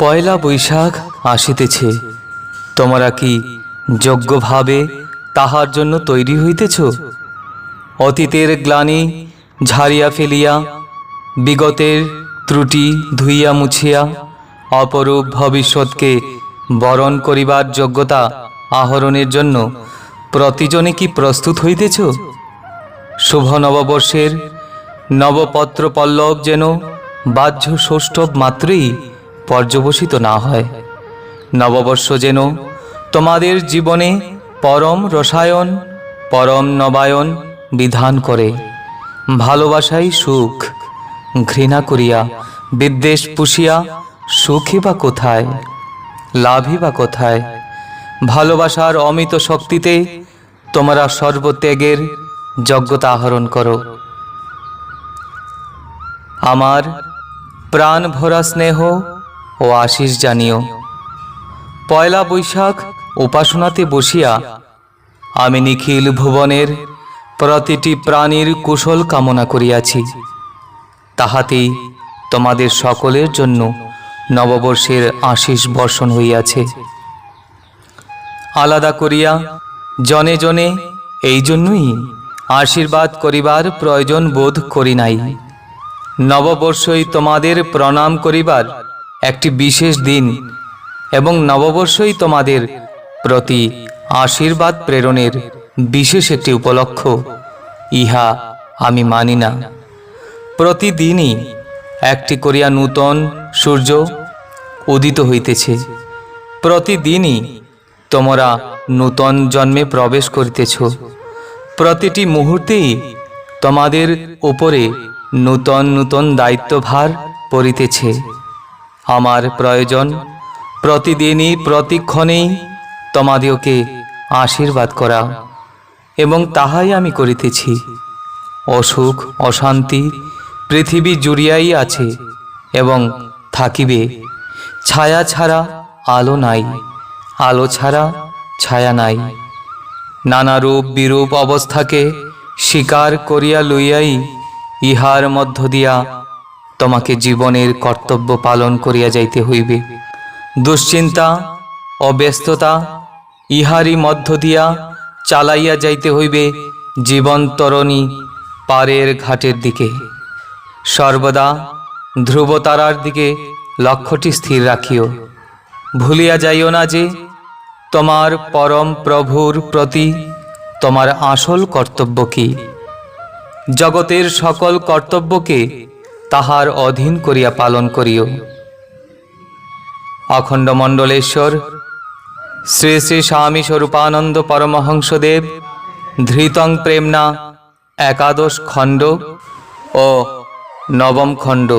পয়লা বৈশাখ আসিতেছে। তোমরা কি যোগ্যভাবে তাহার জন্য তৈরি হইতেছ? অতীতের গ্লানি ঝাড়িয়া ফেলিয়া, বিগতের ত্রুটি ধুইয়া মুছিয়া, অপরূপ ভবিষ্যৎকে বরণ করিবার যোগ্যতা আহরণের জন্য প্রতিজনে কি প্রস্তুত হইতেছ? শুভ নববর্ষের নবপত্র পল্লব যেন বাহ্য সৌষ্ঠব মাত্রই পর্যবসিত না হয়। নববর্ষ যেন তোমাদের জীবনে পরম রসায়ন, পরম নবায়ন বিধান করে। ভালোবাসাই সুখ, ঘৃণা করিয়া, বিদ্বেষ পুষিয়া সুখী বা কোথায় লাভই বা কোথায়? ভালোবাসার অমিত শক্তিতে তোমরা সর্বত্যাগের যোগ্যতা আহরণ করো। আমার প্রাণ ভরা স্নেহ ও আশিস জানিও। পয়লা বৈশাখ উপাসনাতে বসিয়া আমি নিখিল ভুবনের প্রতিটি প্রাণীর কুশল কামনা করিয়াছি। তাহাতেই তোমাদের সকলের জন্য নববর্ষের আশিস বর্ষণ হইয়াছে। আলাদা করিয়া জনে জনে এই জন্যই আশীর্বাদ করিবার প্রয়োজন বোধ করি নাই। নববর্ষই তোমাদের প্রণাম করিবার একটি বিশেষ দিন এবং নববর্ষই তোমাদের প্রতি আশীর্বাদ প্রেরণের বিশেষ একটি উপলক্ষ। ইহা আমি মানি না। প্রতিদিনই একটি করিয়া নূতন সূর্য উদিত হইতেছে। প্রতিদিনই তোমরা নূতন জন্মে প্রবেশ করিতেছ। প্রতিটি মুহূর্তেই তোমাদের উপরে নূতন নূতন দায়িত্বভার পড়িতেছে। আমার প্রয়োজন। প্রতিদিনই, প্রতিক্ষণেই তোমাদেরকে আশীর্বাদ করা এবং তাহাই আমি করিতেছি। অসুখ, অশান্তি পৃথিবী জুড়িয়াই আছে এবং থাকিবে। ছায়া ছাড়া আলো নাই, আলো ছাড়া ছায়া নাই। নানা রূপ বিরূপ অবস্থাকে স্বীকার করিয়া লইয়াই ইহার মধ্য দিয়া তোমাকে জীবনের কর্তব্য পালন করিয়া যাইতে হইবে। দুশ্চিন্তা, অব্যস্ততা, ইহারই মধ্য দিয়া চালাইয়া যাইতে হইবে জীবন তরণী পারের ঘাটের দিকে। সর্বদা ধ্রুবতারার দিকে লক্ষ্যটি স্থির রাখিও। ভুলিয়া যাইও না যে, তোমার পরম প্রভুর প্রতি তোমার আসল কর্তব্য কি? জগতের সকল কর্তব্যকে তাহার অধীন করিয়া পালন করিও। অখণ্ড মণ্ডলেশ্বর, শ্রী শ্রী স্বামী স্বরূপানন্দ পরমহংসদেব, ধৃতং প্রেমনা একাদশ খণ্ড ও নবম খণ্ড।